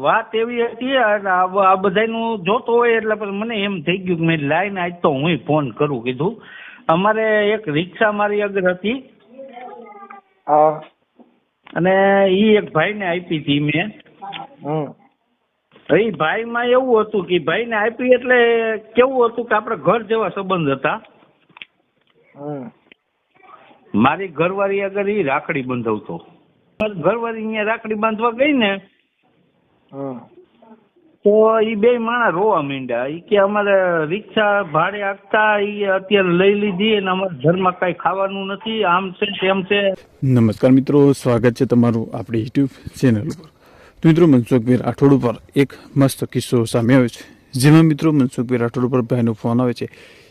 વાત એવી હતી અને આ બધાનું જોતો હોય એટલે પછી મને એમ થઈ ગયું કે મેં લાઈન આજ તો હું ફોન કરું કીધું. અમારે એક રિક્ષા મારી આગળ હતી. અને ઈ એક ભાઈને આપી હતી મેં. હમ. એ ભાઈમાં એવું હતું કે ભાઈને આપી એટલે કેવું હતું કે આપણે ઘર જેવા સંબંધ હતા. મારી ઘરવાળી આગળ એ રાખડી બંધાવતો. ઘરવાળી અહીંયા રાખડી બાંધવા ગઈ ને તો એ બે માણસ રોવા માંડ્યા. એ કે અમારે રિક્ષા ભાડે આપતા એ અત્યારે લઈ લીધી અને અમારા ઘરમાં કઈ ખાવાનું નથી. આમ છે તેમ છે. નમસ્કાર મિત્રો, સ્વાગત છે તમારું આપણી યુટ્યુબ ચેનલ ઉપર. તો મિત્રો મનસુખભાઈ રાઠોડ ઉપર એક મસ્ત કિસ્સો સામે આવ્યો છે. જેમાં મિત્રો મનસુખભાઈ રાઠોડ ઉપર ભાઈનો ફોન આવે છે.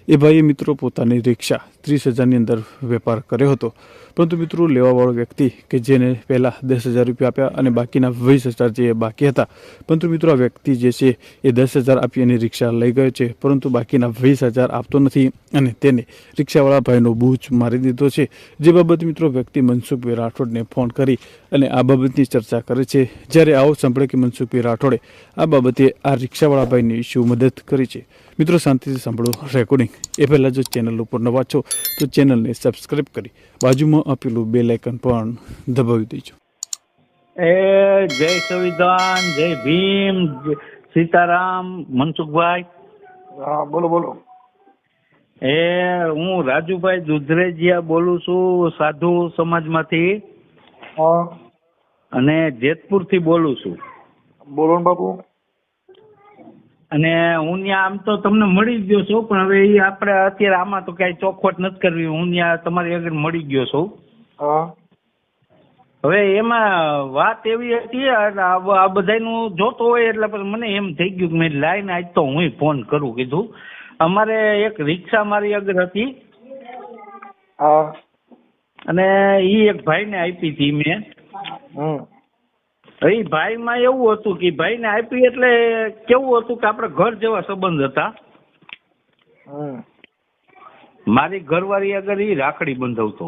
એ ભાઈએ મિત્રો પોતાની રિક્ષા ત્રીસ હજારની અંદર વેપાર કર્યો હતો. પરંતુ મિત્રો લેવાવાળો વ્યક્તિ કે જેને પહેલાં દસ હજાર રૂપિયા આપ્યા અને બાકીના વીસ હજાર જે બાકી હતા, પરંતુ મિત્રો આ વ્યક્તિ જે છે એ દસ હજાર આપી અને રિક્ષા લઈ ગયો છે, પરંતુ બાકીના વીસ હજાર આપતો નથી અને તેને રિક્ષાવાળા ભાઈનો બૂચ મારી દીધો છે. જે બાબત મિત્રો વ્યક્તિ મનસુખભાઈ રાઠોડને ફોન કરી અને આ બાબતની ચર્ચા કરે છે. જ્યારે આવો સાંભળે કે મનસુખભાઈ રાઠોડે આ બાબતે આ રિક્ષાવાળા ભાઈની શું મદદ કરી છે? મિત્રો શાંતિથી સાંભળો રેકોર્ડિંગ એ પહેલાં જો ચેનલ ઉપર નવા છો તો ચેનલને સબસ્ક્રાઈબ કરી બાજુમાં આપેલું બે લાઇકન પણ દબાવી દેજો. એ જય સંવિધાન જય ભીમ સીતારામ મનસુખભાઈ. હા બોલો બોલો. એ હું રાજુભાઈ દુધરેજીયા બોલું છું સાધુ સમાજમાંથી. અને જેતપુરથી બોલું છું. બોલો ને બાપુ. અને હું ત્યાં આમ તો તમને મળી ગયો છું પણ હવે એ આપણે અત્યારે આમાં તો કઈ ચોખવટ નથી કરવી. હું ત્યાં તમારી આગળ મળી ગયો છું. હવે એમાં વાત એવી હતી અને આ બધાનું જોતો હોય એટલે પછી મને એમ થઈ ગયું કે મેં લાઈન આજ તો હું ફોન કરું કીધું. અમારે એક રિક્ષા મારી આગળ હતી. અને એ એક ભાઈને આપી હતી મેં. એ ભાઈમાં એવું હતું કે ભાઈને આપી એટલે કેવું હતું કે આપણે ઘર જેવા સંબંધ હતા. મારી ઘરવાળી આગળ એ રાખડી બંધાવતો.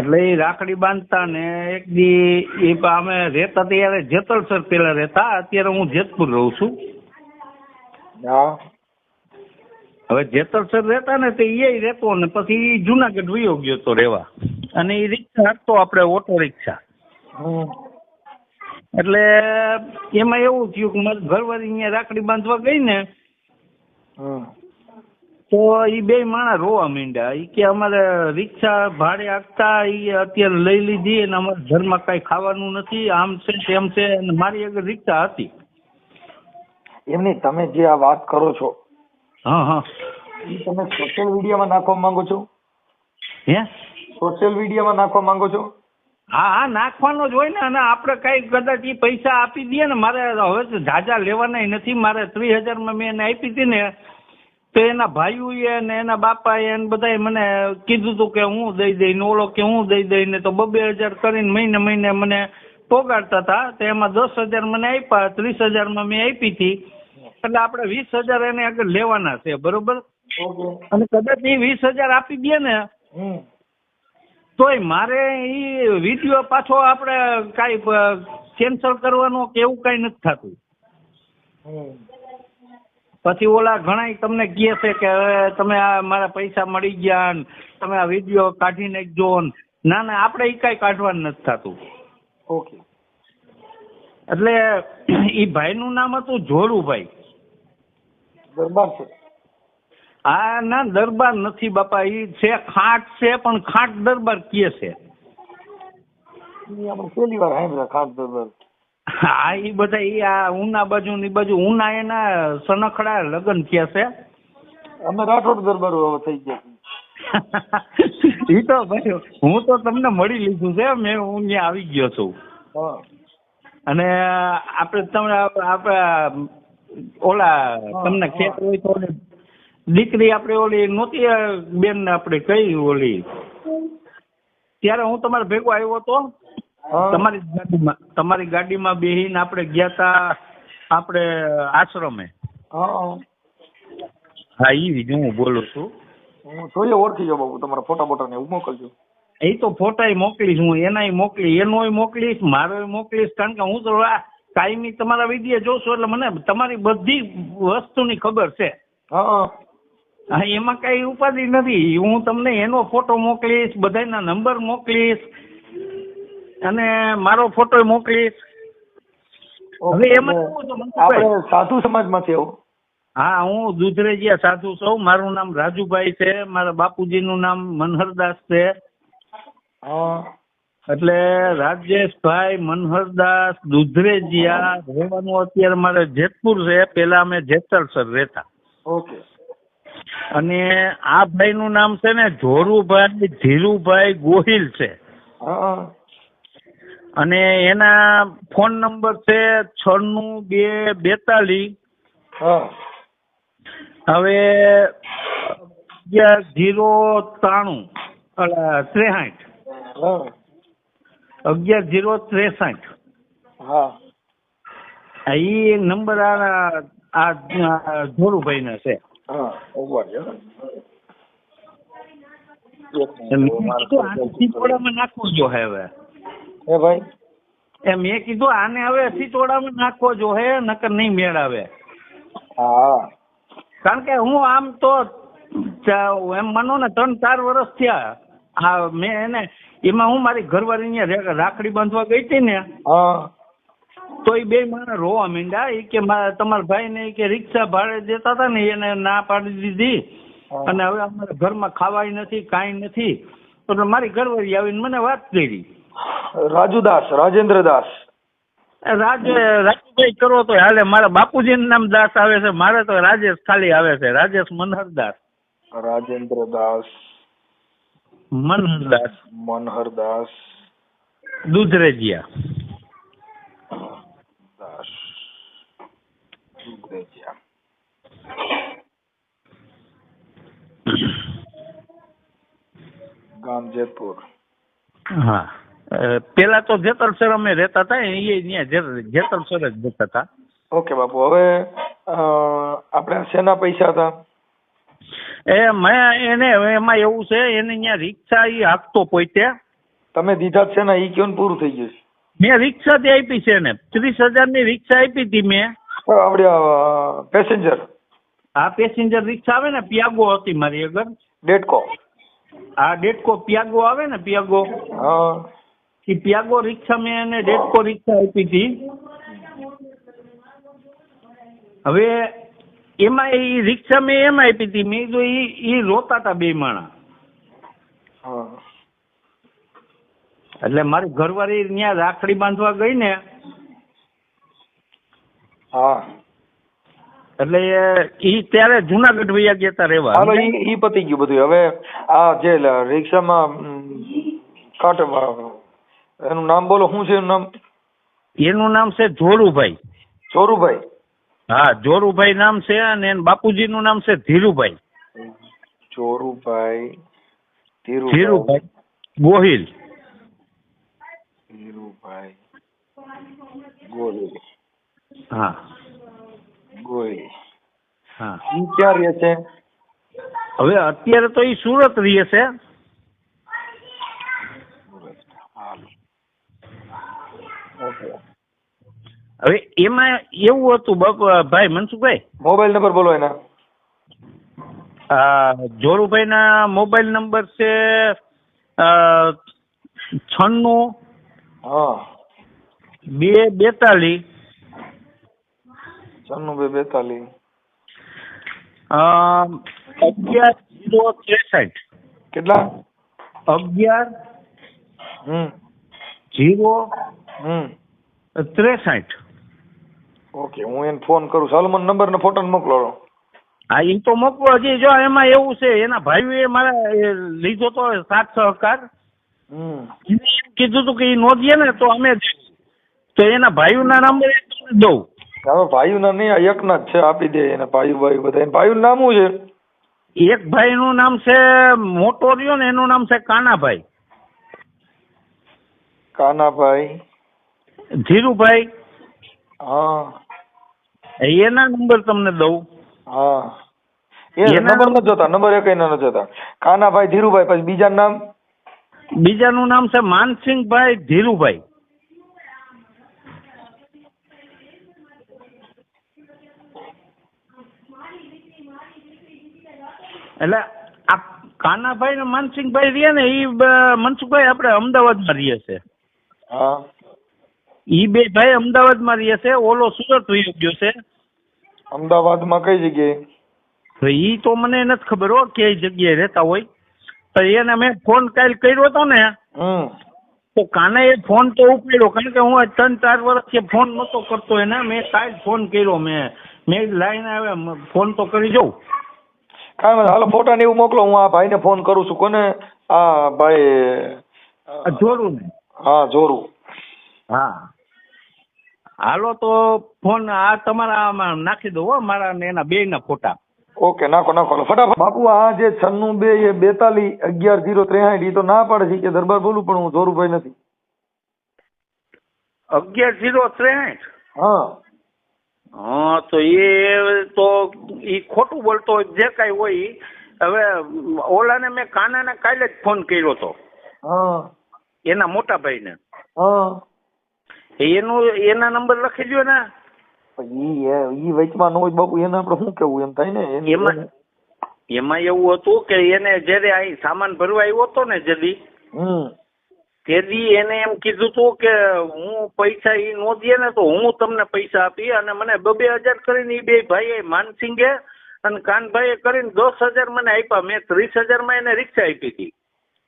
એટલે એ રાખડી બાંધતા ને એક દી એ અમે રહેતા ત્યારે જેતલસર પેલા રહેતા અત્યારે હું જેતપુર રહું છું. હવે જેતલસર રહેતા ને તે એ રહેતો ને પછી જુનાગઢ વયો ગયો તો રહેવા. અને એ રિક્ષા આપતો આપણે ઓટો રિક્ષા. એટલે એમાં એવું થયું કે મારી ઘરવાળી અહીંયા રાખડી બાંધવા ગઈ ને તો એ બે માણસ રોવા માંડ્યા. એ કે અમારે રિક્ષા ભાડે આપતા એ અત્યારે લઈ લીધી અને અમારા ઘરમાં કઈ ખાવાનું નથી આમ છે તેમ છે અને મારી આગળ રિક્ષા હતી. એમની તમે જે આ વાત કરો છો હા હા. એ તમે સોશિયલ મીડિયામાં નાખવા માંગો છો? હે? સોશિયલ મીડિયામાં નાખવા માંગો છો? હા હા નાખવાનો જ હોય ને અને આપણે કઈ કદાચ એ પૈસા આપી દઈએ ને મારે હવે તો ઝાઝા લેવાના નથી મારે ત્રીસ હજારમાં મેં એને આપી હતી ને તો એના ભાઈઓએ ને એના બાપાએ એને બધાએ મને કીધું હતું કે હું દઈ દઈ ને ઓલો કે હું દઈ દઈ ને તો બબે હજાર કરીને મહિને મહિને મને પોગાડતા હતા તો એમાં દસ હજાર મને આપ્યા ત્રીસ હજારમાં મેં આપી હતી. એટલે આપણે વીસ હજાર એને આગળ લેવાના છે બરોબર? અને કદાચ એ વીસ હજાર આપી દે ને તોય મારે ઈ વીડિયો પાછો આપણે કાંઈ કેન્સલ કરવાનો કે એવું કાંઈ નથી થતું. પછી ઓલા ઘણા તમને કહે છે કે તમે આ મારા પૈસા મળી ગયા તમે આ વીડિયો કાઢી નાખજો ને. ના ના આપણે એ કાંઈ કાઢવાનું નથી થતું. ઓકે. એટલે ઈ ભાઈનું નામ હતું જોડુભાઈ. દરબાર છે. આ ના દરબાર નથી બાપા એ છે ખાટ છે પણ ખાટ દરબાર કીએ છે. એ વાર સાંભળ્યા ખાટ દરબાર. હા એ બધા એ આ ઉના બાજુ ની બાજુ ઉના એના સનખડા લગ્ન થયા છે. અમે રાઠોડ દરબાર થઈ ગયા એ તો ભાઈ હું તો તમને મળી લીધું છે મેં હું ત્યાં આવી ગયો છું. હા. અને આપણે તમને આપણે ઓલા તમને ખેત હોય તો દીકરી આપણે ઓલી નહોતી બેન આપણે કઈ ઓલી? ત્યારે હું તમારે ભેગો આવ્યો હતો તમારી ગાડીમાં તમારી ગાડીમાં બેહીને આપણે ગયા તા આપણે આશ્રમે. હા. એ જ હું બોલું છું. હું જોઈએ ઓળખી જાઉં બાબુ તમારા ફોટા બોટા ને એવું મોકલજો. એ તો ફોટા મોકલીશ હું એનાય મોકલી એનોય મોકલીશ મારો મોકલીશ કારણ કે હું તો કાયમી તમારા વીડિયો જોશું એટલે મને તમારી બધી વસ્તુની ખબર છે. હા. હા એમાં કઈ ઉપાધિ નથી. હું તમને એનો ફોટો મોકલીશ બધાના નંબર મોકલીશ અને મારો ફોટો મોકલીશ. હવે એમાં છે? આપણે સાધુ સમાજમાંથી આવું હા. હું દુધરેજિયા સાધુ છું. મારું નામ રાજુભાઈ છે. મારા બાપુજીનું નામ મનહરદાસ છે. એટલે રાજેશભાઈ મનહરદાસ દુધરેજિયા રહેવાનું અત્યારે મારે જેતપુર છે. પેલા અમે જેતલસર રહેતા. ઓકે. અને આ ભાઈનું નામ છે ને જોરુભાઈ ધીરુભાઈ ગોહિલ છે. અને એના ફોન નંબર છે છન્નું બે બેતાલીસ. હા. હવે અગિયાર જીરો ત્રાણું ત્રેસાઠ. અગિયાર જીરો ત્રેસાઠ. હા. એ નંબર આ આ ધોરુભાઈના છે. હા ઊભા નાખવો જો હવે. એ ભાઈ? એ મેં કીધું આને હવે સિતોડામાં નાખવો જો હે નકર નહીં મેળ આવે હા. કારણ કે હું આમ તો એમ માનો ને ત્રણ ચાર વર્ષ થયા. હા મેં એને એમાં હું મારી ઘરવાળી અહીંયા રે- રાખડી બાંધવા ગઈ હતી ને હા. તો એ બે માણસ રોવા માંડ્યા. એ કે મારા તમારા ભાઈ ને કે રિક્ષા ભાડે દેતા હતા ને એને ના પાડી દીધી. અને હવે અમારા ઘરમાં ખાવાય નથી કાંઈ નથી. એટલે મારી ઘરવાળી આવીને મને વાત કરી. રાજુદાસ રાજેન્દ્રદાસ. રાજ રાજુભાઈ કરો તો હાલે. મારા બાપુજી નામ દાસ આવે છે મારે તો રાજેશ ખાલી આવે છે. રાજેશ મનહરદાસ. રાજેન્દ્રદાસ. મનહરદાસ. મનહરદાસ. દુધરેજિયા દાસ દુધરેજિયા. ગામ જેતપુર. હા. પેલા તો જેતલસર અમે રહેતા હતા એ ત્યાં જેતલસર જ રહેતા હતા ઓકે બાપુ હવે આપણે શેના પૈસા હતા? એ મેં એને એમાં એવું છે એને અહીંયા રિક્ષા એ આપતો પોતે તમે દીધા છે ને ઈ કયો ને પૂરું થઈ ગયું મેં રિક્ષા તે આપી છે ને ત્રીસ હજારની રિક્ષા આપી હતી મેં. આપડે પેસેન્જર. આ પેસેન્જર રિક્ષા આવે ને પિયાગો હતી મારી આગળ. ડેટકો આ ડેટકો પિયાગો આવે ને પિયાગો હા. એ પિયાગો રિક્ષા મેં એને ડેટકો રિક્ષા આપી હતી. હવે એમાં એ રિક્ષા મેં એમ આપી હતી મેં જો ઈ રોતા હતા બે માણા. હા. એટલે મારી ઘરવાળી ત્યાં રાખડી બાંધવા ગઈ ને હા. એટલે ઈ ત્યારે જુનાગઢ વૈયા ગયા તા રહેવા. હાલો ઈ ઈ પતી ગયું બધું. હવે આ જે રિક્ષામાં કાટ એનું નામ બોલો શું છે એનું નામ? એનું નામ છે જોરુભાઈ. ચોરુભાઈ હા જોરુભાઈ નામ છે અને એના બાપુજીનું નામ છે ધીરુભાઈ. ચોરુભાઈ ધીરુભાઈ ગોહિલ. ધીરુભાઈ ગોહિલ. હા. ગોહિલ હા. ઈ ક્યાં રહે છે? હવે અત્યારે તો એ સુરત રહે છે. હવે એમાં એવું હતું ભાઈ મનસુખભાઈ? મોબાઈલ નંબર બોલો એના. આ જોરુભાઈના મોબાઈલ નંબર છે છન્નું હા. બે બેતાલીસ છન્નું બે બેતાલીસ અગિયાર જીરો ત્રેસઠ. કેટલા? અગિયાર હમ. જીરો હમ. ત્રેસઠ. ઓકે હું એને ફોન કરું સલમાન મને નંબર ને ફોટો મોકલો હા એ તો મોકલો. હજી જો એમાં એવું છે એના ભાઈઓએ મારા લીધો તો સાથ સહકાર. કીધું હતું કે એ નોંધીએ ને તો અમે. તો એના ભાઈઓના નંબર એ તમને દઉં. હવે ભાઈઓના નહીં એક એકના જ છે. આપી દે એને ભાઈ ભાઈ બધા. ભાઈનું નામ શું છે? એક ભાઈનું નામ છે મોટો રહ્યો ને એનું નામ છે કાનાભાઈ. કાનાભાઈ. ધીરુભાઈ. હા. એના નંબર તમને દઉં. હા. એ નંબર નથી જોતા નંબર એક નથી જોતા. કાનાભાઈ ધીરુભાઈ પછી બીજા નામ? બીજાનું નામ છે માનસિંહભાઈ ધીરુભાઈ. એટલે આ કાનાભાઈ ને માનસિંહભાઈ રહે ને એ મનસુખભાઈ આપણે અમદાવાદમાં રહીએ છે. હા. ઈ બે ભાઈ અમદાવાદમાં રહે છે. ઓલો સુરત વયો ગયો છે. અમદાવાદમાં કઈ જગ્યાએ? તો ઈ તો મને નથી ખબર હો કે જગ્યાએ રહેતા હોય. પણ એને મેં ફોન કાલ કર્યો હતો ને હમ. તો એ ફોન તો ઉપાડ્યો. કારણ કે હું આ ત્રણ ચાર વર્ષથી ફોન નહોતો કરતો એને મેં કાલ ફોન કર્યો મેં. મેં લાઈન આવે ફોન તો કરી જોઉં. કાંઈ વાંધો હાલો ફોટા ને એવું મોકલો હું આ ભાઈને ફોન કરું છું. કોને? આ ભાઈ જોરું ને હા જોરું. હા. હાલો તો ફોન આ તમારા નાખી દો હો મારા ને એના બે ના ફોટા. ઓકે નાખો નાખો ફટાફટ. બાપુ આ જે છન્નું બે એ બેતાલીસ અગિયાર જીરો ત્રેસાઠ એ તો ના પાડે છે કે દરબાર બોલું પણ હું જોરુભાઈ નથી. અગિયાર જીરો ત્રેસાઠ હા. હા તો એ તો એ ખોટું બોલતો જે કાંઈ હોય. હવે ઓલાને મેં કાનાને કાલે જ ફોન કર્યો હતો એના મોટા ભાઈને. હા. એનું એના નંબર લખી દો ને. ઈ વચમાં નો બાપુ એને આપણે શું કેવું એમ થાય ને એમાં એમાં એવું હતું કે એને જયારે અહીં સામાન ભરવા આવ્યો હતો ને જલ્દી હમ. તેથી એને એમ કીધું હતું કે હું પૈસા એ નો દે ને તો હું તમને પૈસા આપી અને મને બબે હજાર કરીને એ બે ભાઈએ માનસિંગે અને કાનભાઈએ કરીને દસ હજાર મને આપ્યા. મેં ત્રીસ હજારમાં એને રિક્ષા આપી હતી.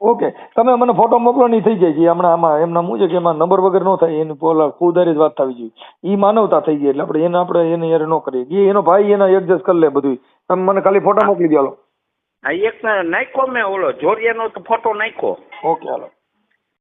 ઓકે તમે મને ફોટો મોકલો નહીં થઈ જાય. છે હમણાં આમાં એમના શું છે કે એમાં નંબર વગર ન થાય. એની પોલા ખુદારી જ વાત થવી જોઈએ. એ માનવતા થઈ ગઈ એટલે આપણે એને આપણે એને યાર ન કરીએ. એનો ભાઈ એના એડજસ્ટ કરી લે બધું તમે મને ખાલી ફોટો મોકલી દો હા આ એક નાખ્યો મેં ઓલો. જોરિયાનો તો ફોટો નાખ્યો. Okay hello.